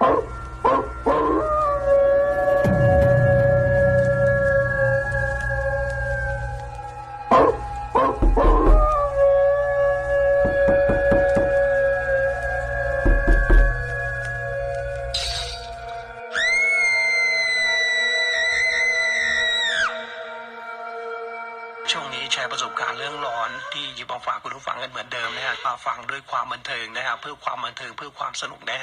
ช่วงนี้แชร์ประสบการณ์เรื่องร้อนที่หยิบมาฝากคุณผู้ฟังกันเหมือนเดิมนะฮะมาฟังด้วยความบันเทิงนะครับเพื่อความบันเทิงเพื่อความสนุกนะ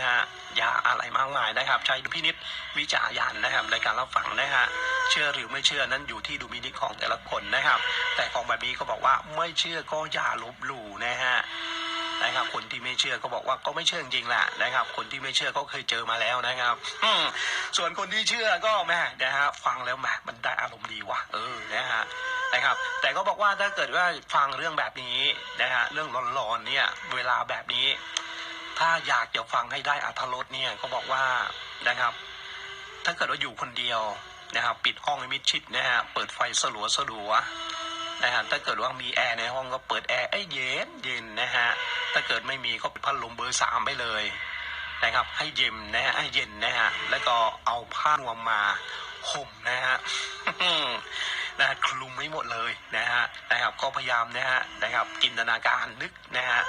พินิษวิจารณญาณนะครับในการรับฟังนะฮะเชื่อหรือไม่เชื่อนั้นอยู่ที่ดุลพินิษของแต่ละคนนะครับ แต่ของแบบนี้ก็บอกว่าไม่เชื่อก็อย่าลบหลู่นะฮะนะครับคนที่ไม่เชื่อก็บอกว่าก็ไม่เชื่อจริงๆแหละนะครับ คนที่ไม่เชื่อก็เคยเจอมาแล้วนะครับอืส่วนคนที่เชื่อก็แม่นะฮะฟังแล้วแหมมันได้อารมณ์ดีว่ะเออนะฮะนะครับ แต่ก็บอกว่าถ้าเกิดว่าฟังเรื่องแบบนี้นะฮะเรื่องร้อนๆเนี่ย เวลาแบบนี้ ถ้าอยากจะฟังให้ได้อัธรสเนี่ยก็บอกว่านะครับ ถ้าเกิดว่าอยู่คนเดียวนะครับ ปิดห้องให้มิดชิดนะฮะเปิดไฟสลัวสลัวนะฮะถ้าเกิดว่ามีแอร์ในห้องก็เปิดแอร์ไอ้เย็นเย็นนะฮะถ้าเกิดไม่มีก็ปิดพัดลมเบอร์สามไปเลยนะครับ ให้เย็นนะฮะให้เย็นนะฮะแล้วก็เอาผ้านวมมาห่มนะฮะ นะฮะคลุมไม่หมดเลยนะฮะนะครับก็พยายามนะฮะนะครับจินตนาการนึกนะฮะ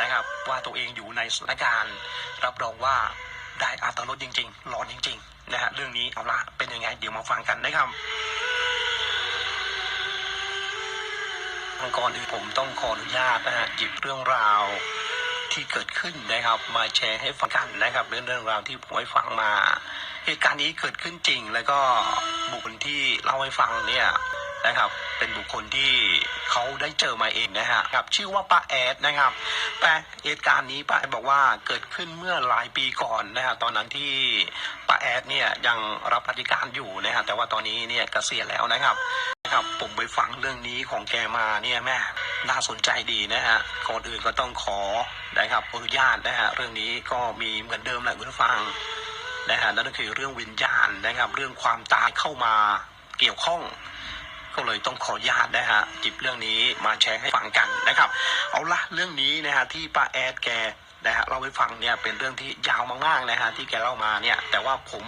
นะครับว่าตัวเองอยู่ในสถานการณ์ รับรองว่าได้อัตรสจริงๆร้อนจริงๆนะฮะเรื่องนี้เอาละเป็นยังไง เดี๋ยวมาฟังกันนะครับก่อนอื่นผมต้องขออนุญาตนะฮะหยิบเรื่องราวที่เกิดขึ้นนะครับ มาแชร์ให้ฟังกันนะครับเรื่องเรื่องราวที่ผมให้ฟังมา เหตุการณ์นี้เกิดขึ้นจริง แล้วก็บุคคลที่เล่าให้ฟังเนี่ยนะครับ เป็นบุคคลที่เขาได้เจอมาเองนะฮะครับ ชื่อว่าป้าแอดนะครับป้าเหตุการณ์นี้ป้าแอดบอกว่าเกิดขึ้นเมื่อหลายปีก่อนนะฮะตอนนั้นที่ป้าแอดเนี่ยยังรับราชการอยู่นะฮะแต่ว่าตอนนี้เนี่ยเกษียณแล้วนะครับนะครับ ผมไปฟังเรื่องนี้ของแกมาเนี่ยแม่น่าสนใจดีนะฮะก่อนอื่นก็ต้องขอนะครับอนุญาตนะฮะเรื่องนี้ก็มีเหมือนเดิมแหละคุณผู้ฟัง นะฮะนั่นก็คือเรื่องวิญญาณนะครับ เรื่องความตายเข้ามาเกี่ยวข้อง ก็เลยต้องขออนุญาตนะฮะจิบเรื่องนี้มาแชร์ให้ฟังกันนะครับ เอาละเรื่องนี้นะฮะที่ป้าแอดแกนะฮะเล่าให้ฟังเนี่ยเป็นเรื่องที่ยาวมากๆนะฮะที่แกเล่ามาเนี่ยแต่ว่าผม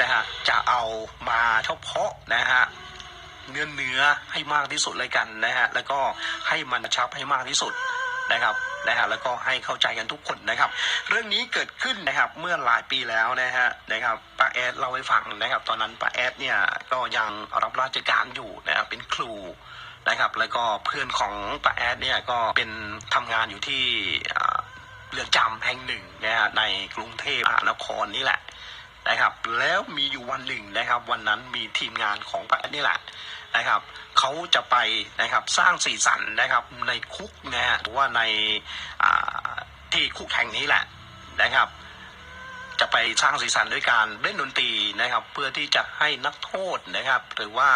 นะฮะจะเอามาเฉพาะนะฮะเนื้อเนื้อให้มากที่สุดเลยกันนะฮะแล้วก็ให้มันชับให้มากที่สุด นะครับนะฮะแล้วก็ให้เข้าใจกันทุกคนนะครับ เรื่องนี้เกิดขึ้นนะครับเมื่อหลายปีแล้วนะฮะนะครับป้าแอดเล่าให้ฟังนะครับ ตอนนั้นป้าแอดเนี่ยก็ยังรับราชการอยู่นะครับเป็นครูนะครับ แล้วก็เพื่อนของป้าแอดเนี่ยก็เป็นทำงานอยู่ที่เรือนจำแห่งหนึ่งนะฮะในกรุงเทพมหานครนี่แหละ นะครับ แล้วมีอยู่วันหนึ่งนะครับ วันนั้นมีทีมงานของป้านี่แหละนะครับเขาจะไปนะครับสร้างสีสันนะครับในคุกนะฮะหรือว่าในที่คุกแห่งนี้แหละนะครับ จะไปสร้างสีสันด้วยการเล่นดนตรีนะครับ เพื่อที่จะให้นักโทษนะครับ หรือว่า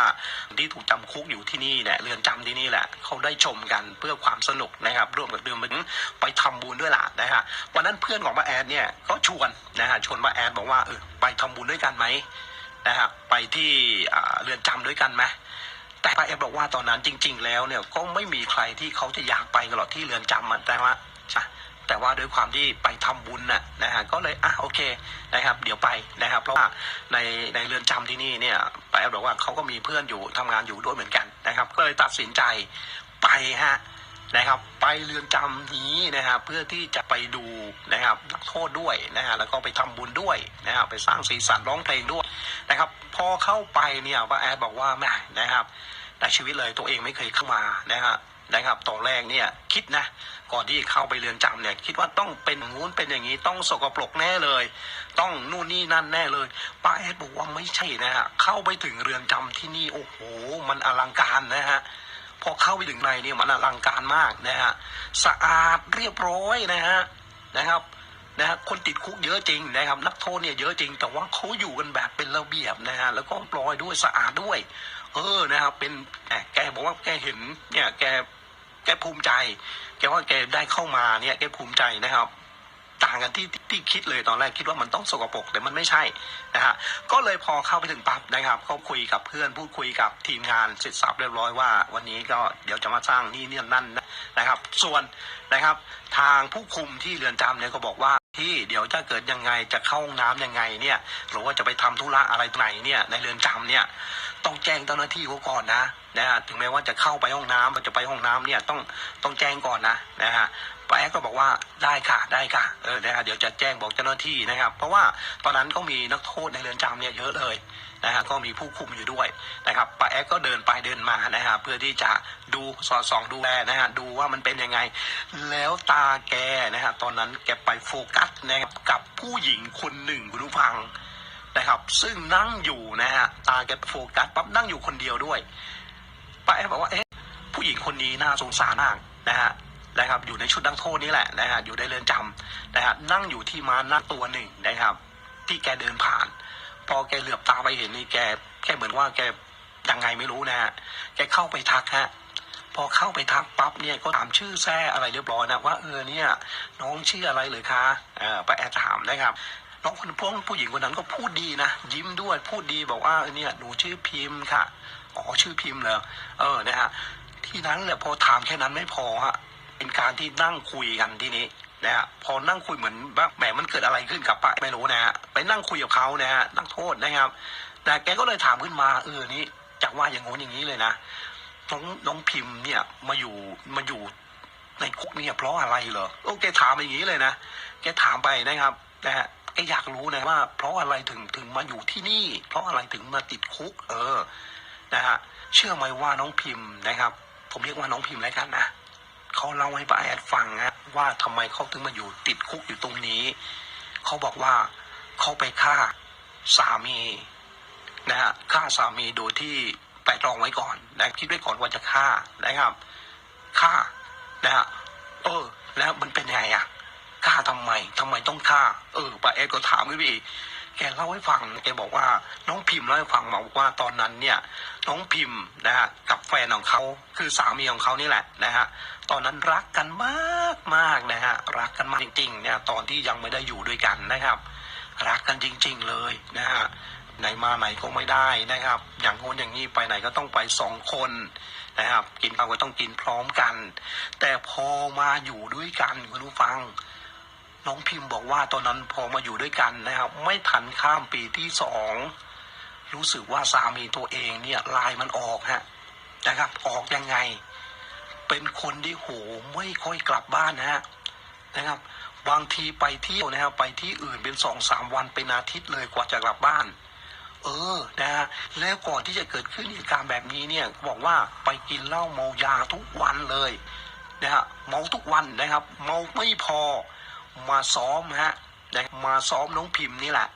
ที่ถูกจำคุกอยู่ที่นี่เนี่ยเรือนจำที่นี่แหละเขาได้ชมกันเพื่อความสนุกนะครับ ร่วมกับเดิมถึงไปทำบุญด้วยล่ะนะฮะวันนั้นเพื่อนของป้าแอนเนี่ยก็ชวนนะฮะชวนป้าแอนบอกว่าเออไปทำบุญด้วยกันไหมนะฮะไปที่เรือนจำด้วยกันไหมแต่ป้าแอนบอกว่าตอนนั้นจริง ๆ แล้วเนี่ยก็ไม่มีใครที่เขาจะอยากไปกันหรอกที่เรือนจำนแต่ว่าใช่ แต่ว่าด้วยความที่ไปทำบุญน่ะนะฮะก็เลยอะโอเคนะครับ เดี๋ยวไปนะครับ เพราะว่าในในเรือนจำที่นี่เนี่ยไปแอบบอกว่าเขาก็มีเพื่อนอยู่ทำงานอยู่ด้วยเหมือนกันนะครับ ก็เลยตัดสินใจไปฮะนะครับ ไปเรือนจำนี้นะครับ เพื่อที่จะไปดูนะครับนักโทษด้วยนะฮะแล้วก็ไปทำบุญด้วยนะครับไปสร้างสีสันร้องเพลงด้วยนะครับ พอเข้าไปเนี่ยป้าแอดบอกว่าแม่นะครับในชีวิตเลยตัวเองไม่เคยเข้ามานะฮะ นะครับตอนแรกเนี่ยคิดนะก่อนที่เข้าไปเรือนจำเนี่ยคิดว่าต้องเป็นอย่างงู้นเป็นอย่างนี้ต้องสกปรกแน่เลย ต้องนู่นนี่นั่นแน่เลยป้าแอดบอกว่าไม่ใช่นะฮะเข้าไปถึงเรือนจำที่นี่โอ้โห มันอลังการนะฮะพอเข้าไปถึงในเนี่ยมันอลังการมากนะฮะสะอาดเรียบร้อยนะฮะนะครับนะฮะคนติดคุกเยอะจริงนะครับ นักโทษเนี่ยเยอะจริง แต่ว่าเขาอยู่กันแบบเป็นระเบียบนะฮะแล้วก็ปลอยด้วยสะอาดด้วย เออนะครับเป็นแหมแกบอกว่าแกเห็นเนี่ยแก แกภูมิใจ แกว่าแกได้เข้ามาเนี่ยแกภูมิใจนะครับ ต่างกันที่ที่คิดเลยตอนแรกคิดว่ามันต้องสกปรกแต่มันไม่ใช่นะฮะก็เลยพอเข้าไปถึงปั๊บนะครับเขาคุยกับเพื่อนพูดคุยกับทีมงานเสร็จสับเรียบร้อยว่า วันนี้ก็เดี๋ยวจะมาสร้างนี่เนี่ยนั่น นะครับ ส่วนนะครับทางผู้คุมที่เรือนจำเนี่ยก็บอกว่าที่เดี๋ยวถ้าเกิดยังไงจะเข้าห้องน้ำยังไงเนี่ยหรือว่าจะไปทำธุระอะไรไหนเนี่ยในเรือนจำเนี่ยต้องแจ้งเจ้าหน้าที่เขาก่อนนะนะฮะถึงแม้ว่าจะเข้าไปห้องน้ำจะไปห้องน้ำเนี่ยต้องต้องแจ้งก่อนนะนะฮะป้าแอ๊กก็บอกว่าได้ค่ะได้ค่ะเออนะฮะเดี๋ยวจะแจ้งบอกเจ้าหน้าที่นะครับ เพราะว่าตอนนั้นก็มีนักโทษในเรือนจำเนี่ยเยอะเลยนะฮะก็มีผู้คุมอยู่ด้วยนะครับ แอ๊กก็เดินไปเดินมานะฮะเพื่อที่จะดูสอดส่องดูแลนะฮะดูว่ามันเป็นยังไง แล้วตาแกนะฮะตอนนั้นแกไปโฟกัสนะครับกับผู้หญิงคนหนึ่งคุณผู้ฟังนะครับ ซึ่งนั่งอยู่นะฮะตาแกโฟกัสปั๊บนั่งอยู่คนเดียวด้วยป้าแอ๊บอกว่าเอ๊ะผู้หญิงคนนี้น่าสงสารมากนะฮะนะครับอยู่ในชุดนักโทษนี่แหละนะฮะอยู่ในเรือนจำนะฮะนั่งอยู่ที่ม้าหน้าตัวหนึ่งนะครับ ที่แกเดินผ่าน พอแกเหลือบตาไปเห็นนี่แกแกเหมือนว่าแก ยังไงไม่รู้นะฮะแกเข้าไปทักฮะพอเข้าไปทักปั๊บเนี่ยก็ถามชื่อแท้อะไรเรียบร้อยนะว่าเออเนี่ยน้องชื่ออะไรเลยคะเออป้าแอดถามนะครับน้องคนพวกผู้หญิงคนนั้นก็พูดดีนะ ยิ้มด้วยพูดดีบอกว่าเออเนี่ยหนูชื่อพิมพ์ค่ะอ๋อชื่อพิมพ์เหรอเออนะฮะที่นั้นแหละพอถามแค่นั้นไม่พอฮะเป็นการที่นั่งคุยกันที่นี้นะฮะพอนั่งคุยเหมือนว่าแหมมันเกิดอะไรขึ้นกับป้าไม่รู้นะฮะไปนั่งคุยกับเขานะฮะนักโทษนะครับแต่แกก็เลยถามขึ้นมาเออนี่ จากว่าอย่างงู้นอย่างนี้เลยนะน้องน้องพิมพ์เนี่ยมาอยู่มาอยู่ในคุกเนี่ยเพราะอะไรเหรอโอ้แกถามอย่างนี้เลยนะแกถามไปนะครับนะฮะแกอยากรู้นะว่า เพราะอะไรถึงถึงมาอยู่ที่นี่ เพราะอะไรถึงมาติดคุก เออนะฮะเชื่อไหมว่าน้องพิมพ์นะครับ ผมเรียกว่าน้องพิมพ์แล้วกันนะเขาเล่าให้ป้าแอดฟังนะว่าทำไมเขาถึงมาอยู่ติดคุกอยู่ตรงนี้เขาบอกว่าเขาไปฆ่าสามี นะฮะฆ่าสามีโดยที่ไตรตรองไว้ก่อนนะคิดไว้ก่อนว่าจะฆ่านะครับฆ่านะฮะเออ แล้วมันเป็นไงอะฆ่าทำไมทำไมต้องฆ่า เออป้าเอ็ดก็ถามพี่แกเล่าให้ฟังแกบอกว่าน้องพิมพ์เล่าให้ฟังมาบอกว่าตอนนั้นเนี่ย น้องพิมพ์นะฮะกับแฟนของเขาคือสามีของเขานี่แหละนะฮะตอนนั้นรักกันมากมากนะฮะรักกันมากจริงๆเนี่ยตอนที่ยังไม่ได้อยู่ด้วยกันนะครับ รักกันจริง ๆ เลยนะฮะ ไหนมาไหนก็ไม่ได้นะครับ อย่างโน้นอย่างนี้ไปไหนก็ต้องไปสองคนนะครับ กินข้าวก็ต้องกินพร้อมกัน แต่พอมาอยู่ด้วยกันคุณผู้ฟัง น้องพิมพ์บอกว่าตอนนั้นพอมาอยู่ด้วยกันนะครับ ไม่ทันข้ามปีที่สองรู้สึกว่าสามีตัวเองเนี่ยลายมันออกฮะนะครับ ออกยังไง เป็นคนที่โหไม่ค่อยกลับบ้านนะฮะนะครับบางทีไปเที่ยวนะครับไปที่อื่นเป็นสองสามวันเป็นอาทิตย์เลยกว่าจะกลับบ้าน เออนะฮะแล้วก่อนที่จะเกิดขึ้นเหตุการณ์แบบนี้เนี่ยบอกว่าไปกินเหล้าเมายาทุกวันเลยนะฮะเมาทุกวันนะครับ เมาไม่พอมาซ้อมฮะนะมาซ้อมน้องพิมพ์นี่แหละ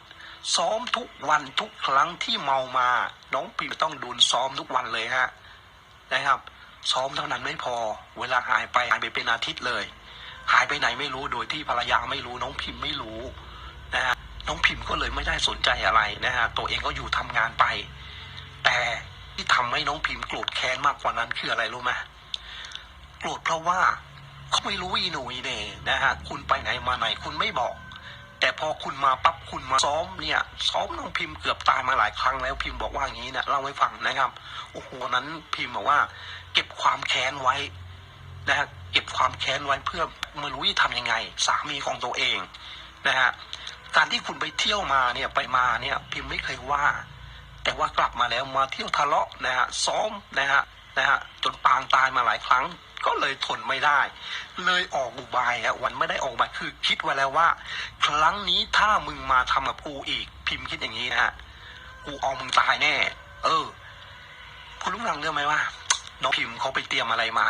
ซ้อมทุกวันทุกครั้งที่เมามา น้องพิมพ์ต้องโดนซ้อมทุกวันเลยฮะนะครับ ซ้อมเท่านั้นไม่พอ เวลาหายไปหายไปเป็นอาทิตย์เลย หายไปไหนไม่รู้โดยที่ภรรยาไม่รู้น้องพิมพ์ไม่รู้นะฮะ น้องพิมพ์ก็เลยไม่ได้สนใจอะไรนะฮะตัวเองก็อยู่ทำงานไป แต่ที่ทำให้น้องพิมพ์โกรธแค้นมากกว่านั้นคืออะไรรู้ไหมโกรธเพราะว่าเขาไม่รู้อีหนุ่ยเน่นะฮะคุณไปไหนมาไหนคุณไม่บอก แต่พอคุณมาปั๊บคุณมาซ้อมเนี่ยซ้อมน้องพิมพ์เกือบตายมาหลายครั้งแล้วพิมพ์บอกว่าอย่างนี้นะเล่าให้ฟังนะครับโอ้โหนั้นพิมพ์บอกว่า เก็บความแค้นไว้นะฮะเก็บความแค้นไว้เพื่อไม่รู้จะทำยังไง สามีของตัวเองนะฮะ การที่คุณไปเที่ยวมาเนี่ยไปมาเนี่ยพิมพ์ไม่เคยว่า แต่ว่ากลับมาแล้วมาเที่ยวทะเลาะนะฮะซ้อมนะฮะนะฮะจนปางตายมาหลายครั้ง ก็เลยทนไม่ได้ เลยออกอุบายฮะวันไม่ได้ออกอุบายคือคิดไว้แล้วว่า ครั้งนี้ถ้ามึงมาทำกับกูอีก พิมพ์คิดอย่างนี้นะฮะกูเอามึงตายแน่ เออ คุณรู้รังเรื่องไหมว่าน้องพิมพ์เขาไปเตรียมอะไรมา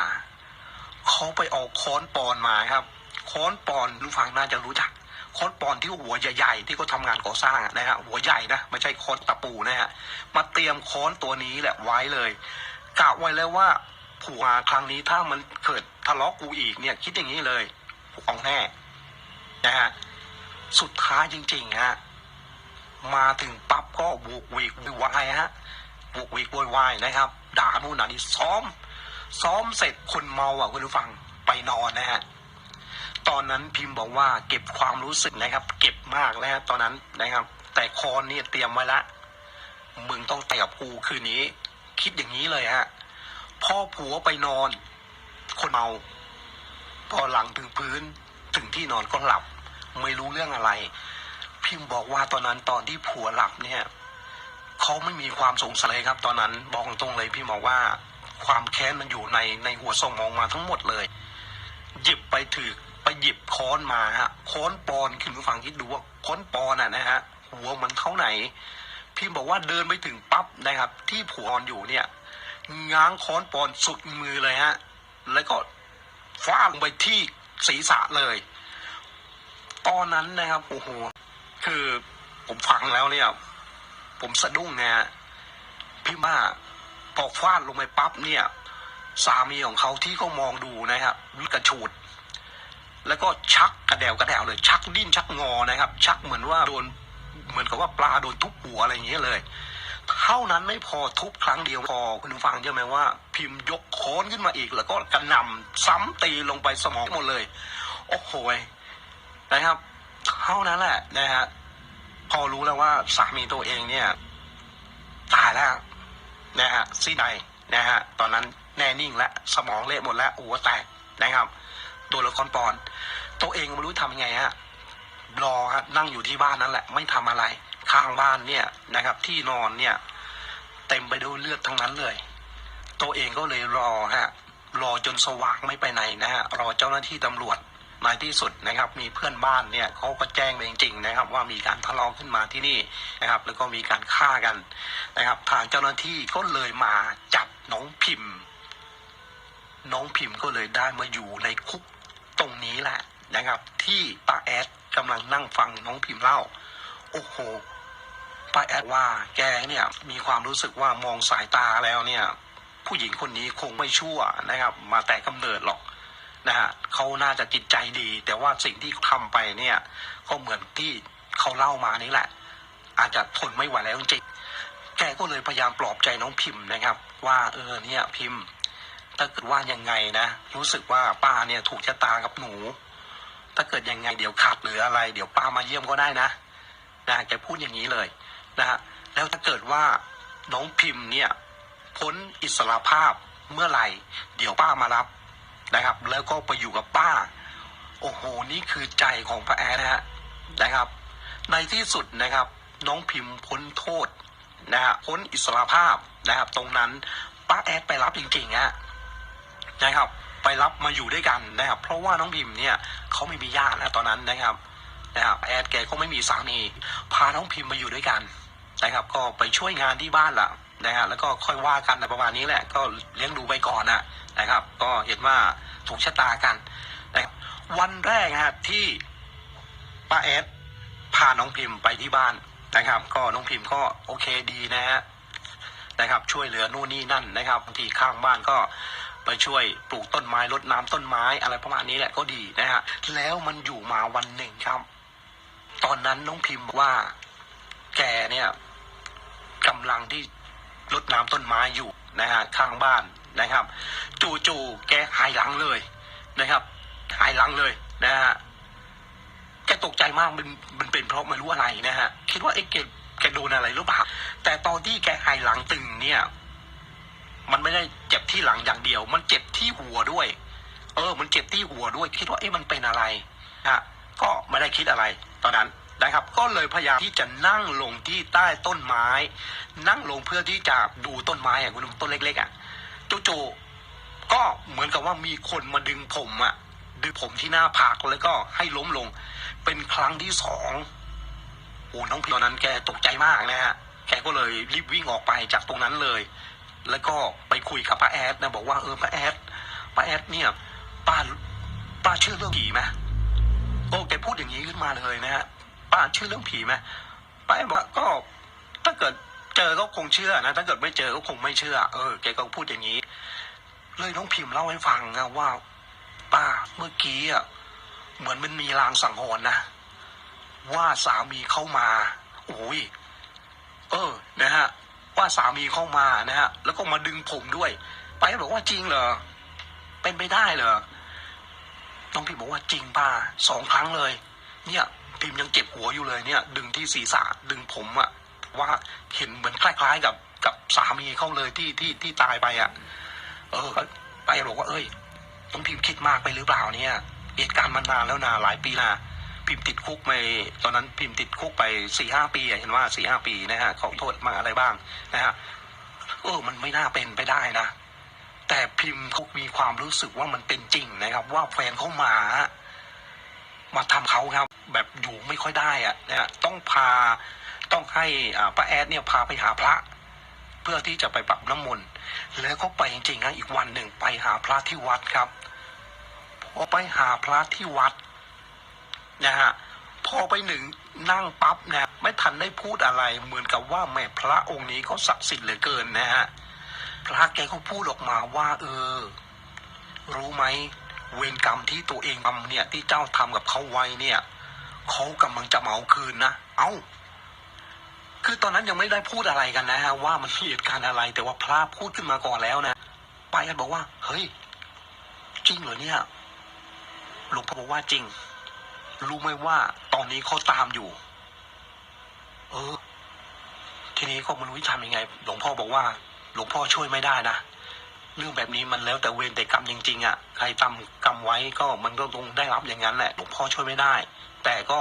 เขาไปเอาค้อนปอนมาครับ ค้อนปอนรู้ฟังน่าจะรู้จัก ค้อนปอนที่หัวใหญ่ๆที่เขาทำงานก่อสร้างนะฮะหัวใหญ่นะไม่ใช่ค้อนตะปูนะฮะมาเตรียมค้อนตัวนี้แหละไว้เลยกะไว้แล้วว่าผัวครั้งนี้ถ้ามันเกิดทะเลาะกูอีกเนี่ยคิดอย่างนี้เลยเอาแน่นะฮะสุดท้ายจริงๆฮะมาถึงปั๊บก็บุกวีกวยวายฮะบุกวีกวยวายนะครับ ด่านู่นด่านี่ซ้อม ซ้อมเสร็จคนเมาอะคุณผู้ฟังไปนอนนะฮะ ตอนนั้นพิมพ์บอกว่าเก็บความรู้สึกนะครับ เก็บมากแล้วตอนนั้นนะครับ แต่คอนเนี่ยเตรียมไว้ละมึงต้องแต่กับกูคืนนี้ คิดอย่างนี้เลยฮะพ่อผัวไปนอน คนเมา พอหลังถึงพื้นถึงที่นอนก็หลับ ไม่รู้เรื่องอะไร พิมพ์บอกว่าตอนนั้นตอนที่ผัวหลับเนี่ยเขาไม่มีความสงสัยเลยครับ ตอนนั้นบอกตรงเลยพี่บอกว่าความแค้นมันอยู่ในในหัวสมองมาทั้งหมดเลย หยิบไปถือ ไปหยิบค้อนมาฮะค้อนปอนคือฟังคิดดูว่าค้อนปอนอะนะฮะหัวมันเท่าไหน พิมพ์บอกว่าเดินไปถึงปั๊บนะครับ ที่ผัวนอนอยู่เนี่ยง้างค้อนปอนสุดมือเลยฮะ แล้วก็ฟาดลงไปที่ศีรษะเลย ตอนนั้นนะครับโอ้โหคือผมฟังแล้วเนี่ย ผมสะดุ้งนะฮะพี่มาพอฟาดลงไปปั๊บเนี่ย สามีของเขาที่เขามองดูนะครับกระชูด แล้วก็ชักกระเดวกระเดวเลยชักดิ้นชักงอนะครับ ชักเหมือนว่าโดนเหมือนกับว่าปลาโดนทุบหัวอะไรอย่างเงี้ยเลย เท่านั้นไม่พอทุบครั้งเดียวพอคุณผู้ฟังใช่ไหมว่า พิมพ์ยกค้อนขึ้นมาอีก แล้วก็กระหน่ำซ้ำตีลงไปสมองหมดเลย โอ้โหนะครับ เท่านั้นแหละนะฮะพอรู้แล้วว่าสามีตัวเองเนี่ยตายแล้วนะฮะซี่ใดนะฮะตอนนั้นแน่นิ่งแล้วสมองเละหมดแล้วหัวแตกนะครับ ตัวละครปอน ตัวเองไม่รู้ทำยังไงฮะรอฮะนั่งอยู่ที่บ้านนั่นแหละ ไม่ทำอะไร ข้างบ้านเนี่ยนะครับ ที่นอนเนี่ย เต็มไปด้วยเลือดทั้งนั้นเลย ตัวเองก็เลยรอฮะรอจนสว่างไม่ไปไหนนะฮะรอเจ้าหน้าที่ตำรวจในที่สุดนะครับ มีเพื่อนบ้านเนี่ยเขาก็แจ้งไปจริงๆนะครับ ว่ามีการทะเลาะขึ้นมาที่นี่นะครับ แล้วก็มีการฆ่ากันนะครับ ทางเจ้าหน้าที่ก็เลยมาจับน้องพิมพ์ น้องพิมพ์ก็เลยได้มาอยู่ในคุก รงนี้แหละนะครับ ที่ป้าแอดกำลังนั่งฟังน้องพิมพ์เล่า โอ้โหป้าแอดว่าแกเนี่ยมีความรู้สึกว่ามองสายตาแล้วเนี่ย ผู้หญิงคนนี้คงไม่ชั่วนะครับ มาแต่กำเนิดหรอกนะฮะเขาน่าจะจิตใจดี แต่ว่าสิ่งที่ทำไปเนี่ย ก็เหมือนที่เขาเล่ามานี่แหละ อาจจะทนไม่ไหวแล้วจริงแกก็เลยพยายามปลอบใจน้องพิมพ์นะครับ ว่าเออเนี่ยพิมพ์ ถ้าเกิดว่ายังไงนะ รู้สึกว่าป้าเนี่ยถูกชะตากับหนู ถ้าเกิดยังไงเดี๋ยวขาดหรืออะไร เดี๋ยวป้ามาเยี่ยมก็ได้นะนะแกพูดอย่างนี้เลยนะฮะแล้วถ้าเกิดว่าน้องพิมพ์เนี่ยพ้นอิสระภาพเมื่อไหร่ เดี๋ยวป้ามารับนะครับ แล้วก็ไปอยู่กับป้า โอ้โหนี่คือใจของพระแอนะฮะนะครับ ในที่สุดนะครับ น้องพิมพ์พ้นโทษนะฮะพ้นอิสระภาพนะครับ ตรงนั้นป้าแอดไปรับจริงๆฮะ นะครับ ไปรับมาอยู่ด้วยกันนะครับ เพราะว่าน้องพิมเนี่ยเขาไม่มีญาตินะตอนนั้นนะครับนะครับแอดแกก็ไม่มีสามีพาน้องพิมมาอยู่ด้วยกันนะครับ ก็ไปช่วยงานที่บ้านละนะฮะแล้วก็ค่อยว่ากันนประมาณนี้แหละ ก็เลี้ยงดูไปก่อนนะนะครับ ก็เห็นว่าถูกชะตากันนะครับวันแรกนะครับที่ป้าแอดพาน้องพิมไปที่บ้านนะครับ ก็น้องพิมก็โอเคดีนะฮะนะครับ ช่วยเหลือนู่นนี่นั่นนะครับบางทีข้างบ้านก็ ไปช่วยปลูกต้นไม้รดน้ำต้นไม้อะไรประมาณนี้แหละก็ดีนะฮะแล้วมันอยู่มาวันหนึ่งครับ ตอนนั้นน้องพิมพ์บอกว่าแกเนี่ยกำลังที่รดน้ำต้นไม้อยู่นะฮะข้างบ้านนะครับ จู่ๆแกหายหลังเลยนะครับ หายหลังเลยนะฮะแกตกใจมากมันมันเป็นเพราะไม่รู้อะไรนะฮะคิดว่าไอ้แกแกโดนอะไรหรือเปล่าแต่ตอนที่แกหายหลังตึงเนี่ย มันไม่ได้เจ็บที่หลังอย่างเดียว มันเจ็บที่หัวด้วย เออ มันเจ็บที่หัวด้วย คิดว่าเอ๊ะมันเป็นอะไรฮะก็ไม่ได้คิดอะไร ตอนนั้นนะครับ ก็เลยพยายามที่จะนั่งลงที่ใต้ต้นไม้ นั่งลงเพื่อที่จะดูต้นไม้อะคุณต้นเล็กๆอะจู่ๆก็เหมือนกับว่ามีคนมาดึงผมอะดึงผมที่หน้าผากแล้วก็ให้ล้มลง เป็นครั้งที่สองโอ้น้องพีตอนนั้นแกตกใจมากนะฮะแกก็เลยรีบวิ่งออกไปจากตรงนั้นเลย แล้วก็ไปคุยกับป้าแอดนะบอกว่าเออป้าแอดป้าแอดเนี่ยป้าป้าเชื่อเรื่องผีไหมโอ้แกพูดอย่างนี้ขึ้นมาเลยนะฮะป้าเชื่อเรื่องผีไหมป้าแอดบอกก็ถ้าเกิดเจอก็คงเชื่อนะถ้าเกิดไม่เจอก็คงไม่เชื่อ เออแกก็พูดอย่างนี้ เลยน้องพิมพ์เล่าให้ฟังนะว่า ป้าเมื่อกี้อะเหมือนมันมีลางสังหรณ์นะว่าสามีเข้ามาโอ้ยเออนะฮะ ว่าสามีเข้ามานะฮะแล้วก็มาดึงผมด้วย ไปบอกว่าจริงเหรอเป็นไปได้เหรอน้องพิมบอกว่าจริงป้าสองครั้งเลย เนี่ยพิมยังเจ็บหัวอยู่เลยเนี่ย ดึงที่ศีรษะดึงผมอะว่าเห็นเหมือนคล้ายๆกับกับสามีเขาเลยที่ที่ที่ตายไปอะเออไปบอกว่าเอ้ยน้องพิมคิดมากไปหรือเปล่าเนี่ยเหตุการณ์มันนานแล้วนะหลายปีนะ พิมพ์ติดคุกไปตอนนั้นพิมพ์ติดคุกไปสี่ห้าปีเห็นว่าสี่ห้าปีนะฮะของโทษมาอะไรบ้างนะฮะเออมันไม่น่าเป็นไปได้นะ แต่พิมพ์เขามีความรู้สึกว่ามันเป็นจริงนะครับ ว่าแฟนเขามามาทำเขาครับแบบอยู่ไม่ค่อยได้อะนะฮะต้องพาต้องให้อ่าป้าแอดเนี่ยพาไปหาพระ เพื่อที่จะไปปรับน้ำมนต์แล้วก็ไปจริงๆนะอีกวันหนึ่งไปหาพระที่วัดครับพอไปหาพระที่วัด นะฮะพอไปหนึ่งนั่งปั๊บเนี่ยไม่ทันได้พูดอะไร เหมือนกับว่าแม่พระองค์นี้ก็ศักดิ์สิทธิ์เหลือเกินนะฮะพระแกก็พูดออกมาว่า เออ รู้ไหมเวรกรรมที่ตัวเองทำเนี่ย ที่เจ้าทำกับเขาไว้เนี่ยเขากำลังจะเอาคืนนะเอ้า คือตอนนั้นยังไม่ได้พูดอะไรกันนะฮะว่ามันเหตุการณ์อะไร แต่ว่าพระพูดขึ้นมาก่อนแล้วนะไปกันบอกว่า เฮ้ย จริงเหรอเนี่ยหลวงพ่อบอกว่าจริง รู้ไหมว่าตอนนี้เขาตามอยู่ เออ ทีนี้ก็ไมันรู้จะทำยังไง หลวงพ่อบอกว่า หลวงพ่อช่วยไม่ได้นะเรื่องแบบนี้มันแล้วแต่เวรแต่กรรมจริงๆอะใครทำกรรมไว้ก็มันก็ต้องได้รับอย่างนั้นแหละหลวงพ่อช่วยไม่ได้ แต่ก็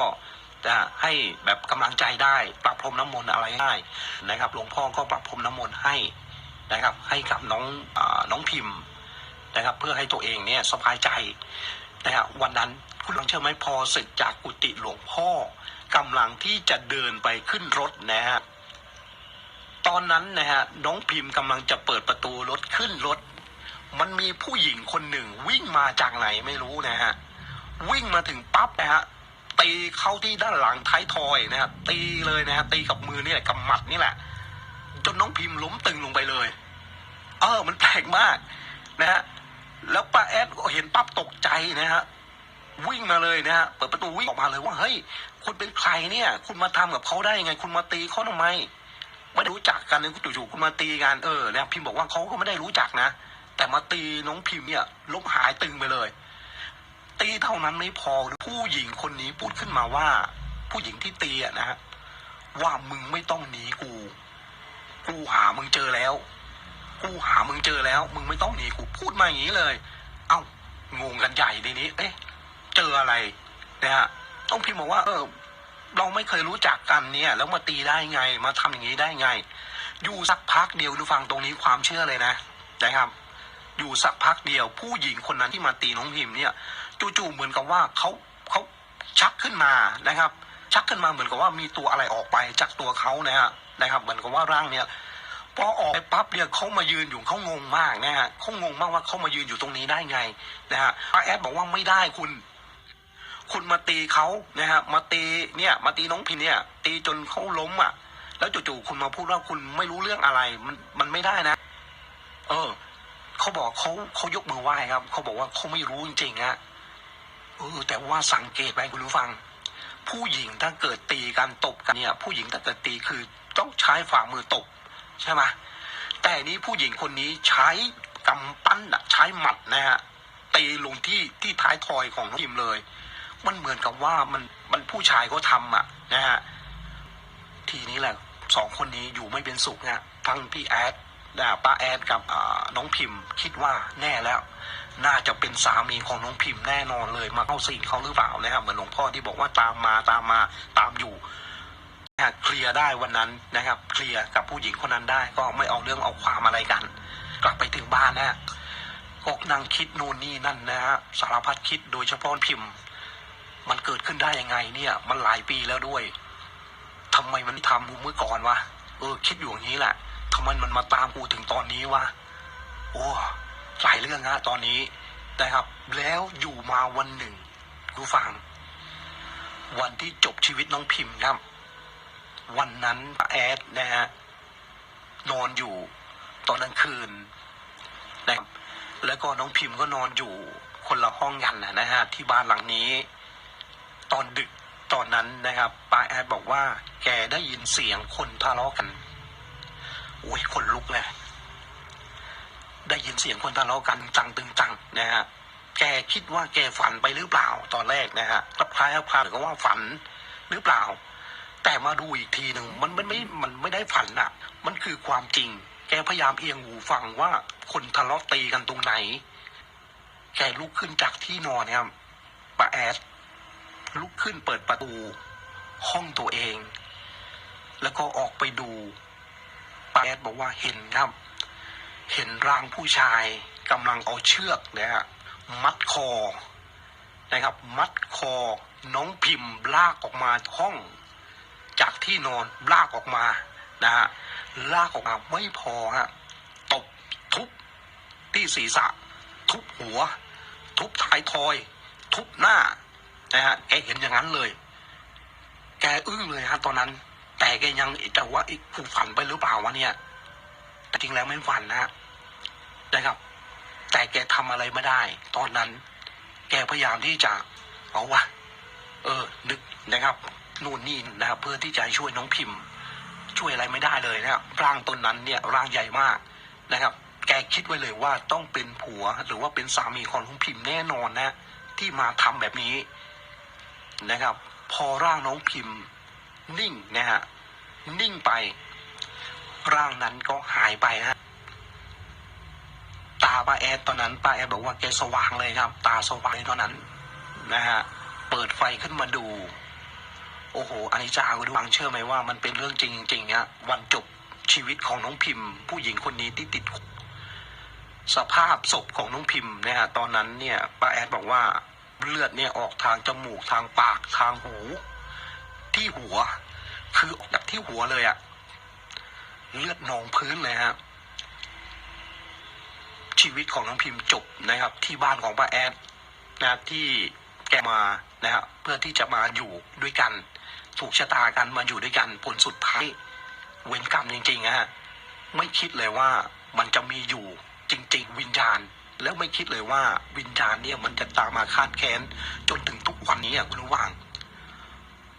จะให้แบบกำลังใจได้ปรับพรมน้ำมนต์อะไรได้นะครับ หลวงพ่อก็ปรับพรมน้ำมนต์ให้นะครับ ให้กับน้องอน้องพิมพ์นะครับ เพื่อให้ตัวเองเนี่ยสบายใจ นะครับวันนั้นคุณลองเชื่อไหมพอเสร็จจากกุฏิหลวงพ่อกำลังที่จะเดินไปขึ้นรถนะฮะตอนนั้นนะฮะน้องพิมพ์กำลังจะเปิดประตูรถขึ้นรถ มันมีผู้หญิงคนหนึ่งวิ่งมาจากไหนไม่รู้นะฮะวิ่งมาถึงปั๊บนะฮะตีเข้าที่ด้านหลังท้ายทอยนะฮะตีเลยนะฮะตีกับมือนี่แหละกับหมัดนี่แหละ จนน้องพิมพ์ล้มตึงลงไปเลย เออมันแปลกมากนะฮะ แล้วป้าแอดก็เห็นปั๊บตกใจนะฮะวิ่งมาเลยนะฮะเปิดประตูวิ่งออกมาเลยว่าเฮ้ยคุณเป็นใครเนี่ย คุณมาทำกับเขาได้ยังไง คุณมาตีเขาทำไมไม่รู้จักกันนะจู่ๆคุณมาตีกันเออเนี่ยพิมพ์บอกว่าเขาก็ไม่ได้รู้จักนะ แต่มาตีน้องพิมพ์เนี่ยล้มหายตึงไปเลย ตีเท่านั้นไม่พอผู้หญิงคนนี้พูดขึ้นมาว่า ผู้หญิงที่ตีอะนะฮะว่ามึงไม่ต้องหนีกู กูหามึงเจอแล้ว กูหามึงเจอแล้ว มึงไม่ต้องหนีกูพูดมาอย่างนี้เลย เอ้างงกันใหญ่ทีนี้ เอ๊ะ เจออะไรนะฮะต้องพิมพ์บอกว่า เออ เราไม่เคยรู้จักกันเนี่ย แล้วมาตีได้ไง มาทำอย่างนี้ได้ไง อยู่สักพักเดียวดูฟังตรงนี้ความเชื่อเลยนะนะครับ อยู่สักพักเดียว ผู้หญิงคนนั้นที่มาตีน้องพิมพ์เนี่ยจู่ๆเหมือนกับว่าเขาเขาชักขึ้นมานะครับ ชักขึ้นมาเหมือนกับว่ามีตัวอะไรออกไปจากตัวเขานะฮะนะครับ เหมือนกับว่าร่างเนี่ย พอออกไปปั๊บเนี่ยเขามายืนอยู่เขางงมากนะฮะเขางงมากว่าเขามายืนอยู่ตรงนี้ได้ไงนะฮะป้าแอดบอกว่าไม่ได้คุณ คุณมาตีเขานะฮะมาตีเนี่ย มาตีน้องพิมพ์เนี่ย ตีจนเขาล้มอะ แล้วจู่ๆคุณมาพูดว่าคุณไม่รู้เรื่องอะไร มันมันไม่ได้นะ เออเขาบอกเขาเขายกมือไหว้ครับเขาบอกว่าเขาไม่รู้จริงๆฮะเออแต่ว่าสังเกตไปคุณผู้ฟัง ผู้หญิงถ้าเกิดตีกันตบกันเนี่ย ผู้หญิงถ้าเกิดตีคือต้องใช้ฝ่ามือตบ ใช่ไหมแต่นี้ผู้หญิงคนนี้ใช้กำปั้นใช้หมัดนะฮะตีลงที่ที่ท้ายทอยของน้องพิมเลย มันเหมือนกับว่ามันมันผู้ชายเขาทำอะนะฮะทีนี้แหละสองคนนี้อยู่ไม่เป็นสุขนะทั้งพี่แอดนะป้าแอดกับน้องพิมพ์ คิดว่าแน่แล้ว น่าจะเป็นสามีของน้องพิมพ์แน่นอนเลย มาเข้าสิงเขาหรือเปล่านะครับเหมือนหลวงพ่อที่บอกว่าตามมาตามมาตามอยู่ เคลียร์ได้วันนั้นนะครับ เคลียร์กับผู้หญิงคนนั้นได้ ก็ไม่เอาเรื่องเอาความอะไรกัน กลับไปถึงบ้านนะฮะก็นั่งคิดนู่นนี่นั่นนะฮะสารพัดคิดโดยเฉพาะพิมพ์ มันเกิดขึ้นได้ยังไงเนี่ย มันหลายปีแล้วด้วยทำไมมันทำกูเมื่อก่อนวะเออ คิดอยู่อย่างนี้แหละทำไมมันมาตามกูถึงตอนนี้วะโอ้หลายเรื่องนะตอนนี้นะครับ แล้วอยู่มาวันหนึ่งกูฟัง วันที่จบชีวิตน้องพิมพ์ครับ วันนั้นป้าแอดนะฮะนอนอยู่ตอนกลางคืนนะครับแล้วก็น้องพิมพ์ก็นอนอยู่คนละห้องกันนะนะฮะที่บ้านหลังนี้ ตอนดึกตอนนั้นนะครับป้าแอดบอกว่า แกได้ยินเสียงคนทะเลาะกันโอ้ยคนลุกเลยได้ยินเสียงคนทะเลาะกันจังตึงจังนะฮะแกคิดว่าแกฝันไปหรือเปล่าตอนแรกนะฮะรับคล้ายรับคลาหมือกับว่าฝันหรือเปล่า แต่มาดูอีกทีหนึ่งมันมันไม่มันไม่ได้ฝันอะมันคือความจริง แกพยายามเอียงหูฟังว่าคนทะเลาะตีกันตรงไหน แกลุกขึ้นจากที่นอนนะครับป้าแอดลุกขึ้นเปิดประตู ห้องตัวเอง แล้วก็ออกไปดูป้าแอดบอกว่าเห็นครับ เห็นร่างผู้ชายกำลังเอาเชือกนะฮะมัดคอนะครับ มัดคอน้องพิมพ์ลากออกมาห้อง จากที่นอนลากออกมานะฮะลากออกมาไม่พอฮะตบทุบที่ศีรษะ ทุบหัว ทุบท้ายทอย ทุบหน้านะฮะแกเห็นอย่างนั้นเลย แกอึ้งเลยฮะตอนนั้น แต่แกยังแต่ว่าไอ้กูฝันไปหรือเปล่าวะเนี่ย แต่จริงแล้วไม่ฝันนะฮะนะครับ แต่แกทำอะไรไม่ได้ ตอนนั้น แกพยายามที่จะเอาวะเออ นึกนะครับ นู่นนี่นะครับเพื่อที่จะให้ช่วยน้องพิมพ์ ช่วยอะไรไม่ได้เลยนะครับร่างตนนั้นเนี่ยร่างใหญ่มากนะครับ แกคิดไว้เลยว่าต้องเป็นผัวหรือว่าเป็นสามีของน้องพิมพ์แน่นอนนะ ที่มาทำแบบนี้นะครับ พอร่างน้องพิมพ์ นิ่งนะฮะนิ่งไป ร่างนั้นก็หายไปฮะตาป้าแอดตอนนั้นป้าแอดบอกว่าแกสว่างเลยครับ ตาสว่างเลยตอนนั้นนะฮะเปิดไฟขึ้นมาดู โอ้โหอันนี้จากดูฟังเชื่อไหมว่ามันเป็นเรื่องจริงจริงๆฮะวันจบชีวิตของน้องพิมพ์ ผู้หญิงคนนี้ที่ติด สภาพศพของน้องพิมพ์นะฮะตอนนั้นเนี่ยป้าแอดบอกว่าเลือดเนี่ยออกทางจมูกทางปากทางหู ที่หัว คือออกจากที่หัวเลยอะเลือดนองพื้นเลยฮะชีวิตของน้องพิมพ์จบนะครับ ที่บ้านของป้าแอดนะที่แกมานะครับเพื่อที่จะมาอยู่ด้วยกัน ถูกชะตากันมาอยู่ด้วยกันผลสุดท้าย เวรกรรมจริงๆฮะไม่คิดเลยว่ามันจะมีอยู่จริง ๆ วิญญาณ แล้วไม่คิดเลยว่าวิญญาณเนี่ยมันจะตามมาคาดแค้นจนถึงทุกวันนี้อะคุณผู้ฟัง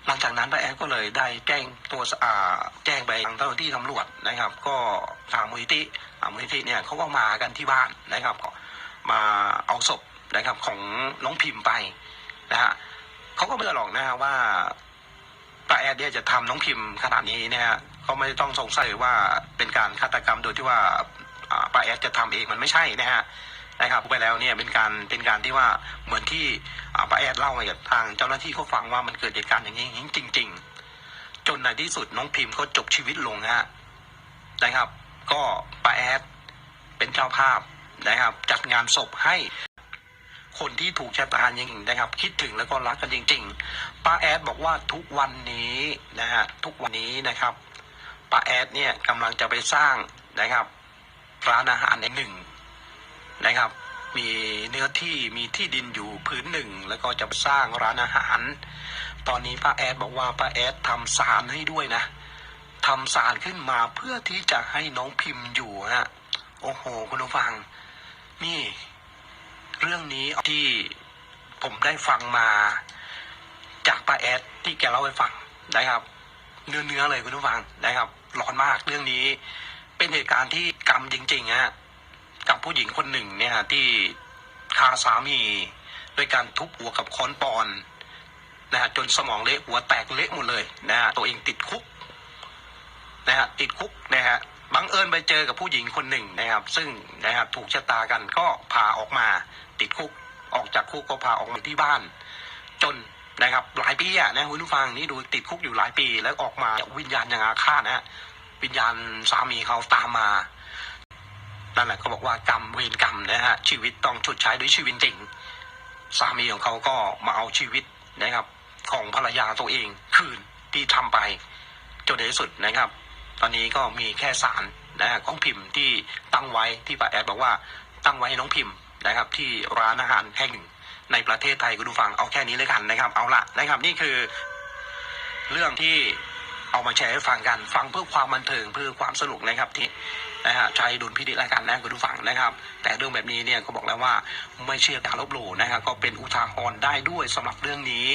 หลังจากนั้นป้าแอดก็เลยได้แจ้งตัวอ่าแจ้งไปทางเจ้าหน้าที่ตำรวจนะครับ ก็ทางมูลนิธิมูลนิธิเนี่ยเขาก็มากันที่บ้านนะครับก็มาเอาศพนะครับของน้องพิมพ์ไปนะฮะเขาก็ไม่ได้หรอกนะฮะว่า ป้าแอดเนี่ยจะทำน้องพิมพ์ขนาดนี้เนี่ยฮะก็ไม่ต้องสงสัยว่าเป็นการฆาตกรรมโดยที่ว่าป้าแอดจะทำเองมันไม่ใช่นะฮะนะครับไปแล้วเนี่ยเป็นการเป็นการที่ว่าเหมือนที่ป้าแอดเล่าให้กับทางเจ้าหน้าที่เขาฟังว่ามันเกิดเหตุการณ์อย่างนี้จริง ๆ จนในที่สุดน้องพิมพ์ก็จบชีวิตลงฮะนะครับ ก็ป้าแอดเป็นเจ้าภาพนะครับ จัดงานศพให้ คนที่ถูกชะตาจริงๆนะครับ คิดถึงแล้วก็รักกันจริง ๆป้าแอดบอกว่าทุกวันนี้นะฮะทุกวันนี้นะครับป้าแอดเนี่ยกำลังจะไปสร้างนะครับร้านอาหารในหนึ่งนะครับ มีเนื้อที่มีที่ดินอยู่พื้นหนึ่ง แล้วก็จะสร้างร้านอาหาร ตอนนี้ป้าแอดบอกว่าป้าแอดทำศาลให้ด้วยนะทำศาลขึ้นมาเพื่อที่จะให้น้องพิมพ์อยู่ฮะโอ้โหคุณผู้ฟัง นี่ เรื่องนี้ที่ผมได้ฟังมาจากป้าแอดที่แกเล่าให้ฟังนะครับ เนื้อเนื้อๆเลยคุณผู้ฟังนะครับร้อนมากเรื่องนี้ เป็นเหตุการณ์ที่กรรมจริงๆฮะกับผู้หญิงคนหนึ่งเนี่ยที่ฆ่าสามีด้วยการทุบหัวกับค้อนปอนนะฮะจนสมองเละหัวแตกเละหมดเลยนะฮะตัวเองติดคุกนะฮะติดคุกนะฮะ บังเอิญไปเจอกับผู้หญิงคนหนึ่งนะครับ ซึ่งนะครับถูกชะตากันก็พาออกมาติดคุกออกจากคุกก็พาออกมาที่บ้าน จนนะครับหลายปีอะนะคุณผู้ฟังนี่ดูติดคุกอยู่หลายปีแล้วออกมาวิญญาณยังอาฆาตนะฮะวิญญาณสามีเขาตามมานั่นแหละเขาบอกว่ากรรมเวรกรรมนะฮะชีวิตต้องชดใช้ด้วยชีวิตจริง สามีของเขาก็มาเอาชีวิตนะครับ ของภรรยาตัวเองคืนที่ทำไปจนในที่สุดนะครับ ตอนนี้ก็มีแค่สารนะของพิมพ์ที่ตั้งไว้ที่ป้าแอดบอกว่าตั้งไว้ให้น้องพิมพ์นะครับ ที่ร้านอาหารแห่งหนึ่งในประเทศไทยคุณผู้ฟังเอาแค่นี้เลยกันนะครับ เอาละนะครับนี่คือ เรื่องที่เอามาแชร์ให้ฟังกัน ฟังเพื่อความบันเทิงเพื่อความสนุกนะครับที่นะฮะใช้ดุลพินิจแล้วกันนะคุณผู้ฟังนะครับ แต่เรื่องแบบนี้เนี่ยก็บอกแล้วว่าไม่เชื่อการลบหลู่นะครับก็เป็นอุทาหรณ์ได้ด้วยสำหรับเรื่องนี้